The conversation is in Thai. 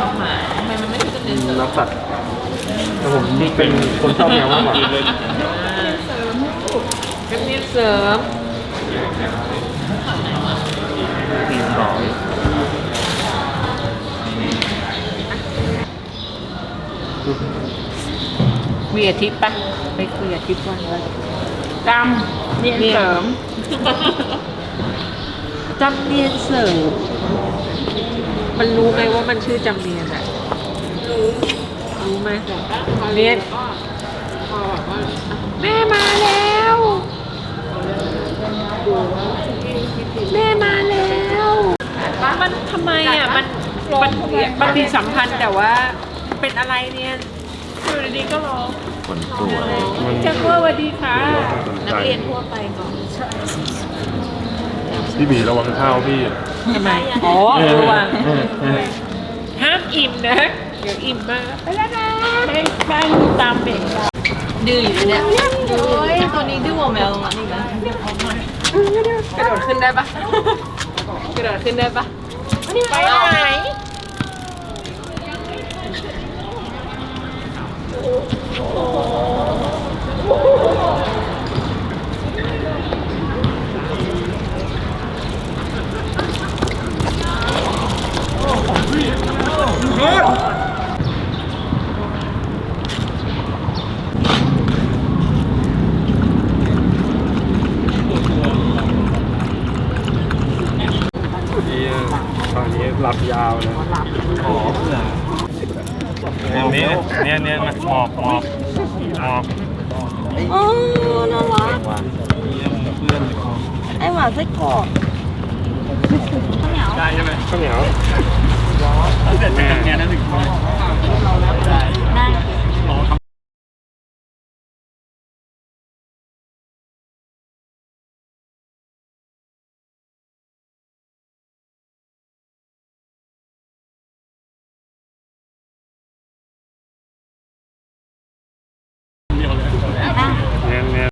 ต้องหมาทำไมมันไม่ใช่จำเนียนเสริมรักสัตว์แต่ผมเป็นคนชอบแมวมากกว่าจำเนียนเสริมตีสองมีอาทิตย์ปะไปคุยอาทิตย์ว่าอะไรจำเนียนเสริมจำเนียนเสริม มันรู้ไหมว่ามันชื่อจำเนียนอะรู้รู้ไหมเนียนแม่มาแล้วแม่มาแล้วมันทำไมอะมันมันปฏิสัมพันธ์แต่ว่าเป็นอะไรเนี่ยอยู่ดีๆก็ร้องคนตัวจังว่าสวัสดีค่ะนักเรียนทั่วไปก่อน พี่บีระวังเท้าพี่ทำไม อ๋อระวังห้ามอิ่มนะ เดี๋ยวอิ่มมากไปแล้วนะไปไปตามเบรกดื้ออยู่เนี่ยโอ้ยตัวนี้ดื้อกว่าแมวตรงนั้นอีกนะกระโดดขึ้นได้ปะกระโดดขึ้นได้ปะไปไหน นี่ตอนนี้หลับยาวเลยอ๋อเพื่อเนี่ยเนี่ยเนี่ยมาหมอบหมอบหมอบโอ้น่ารักเพื่อนไอหมาไส้กรอกได้ใช่ไหมข้าวเหนียวเสร็จ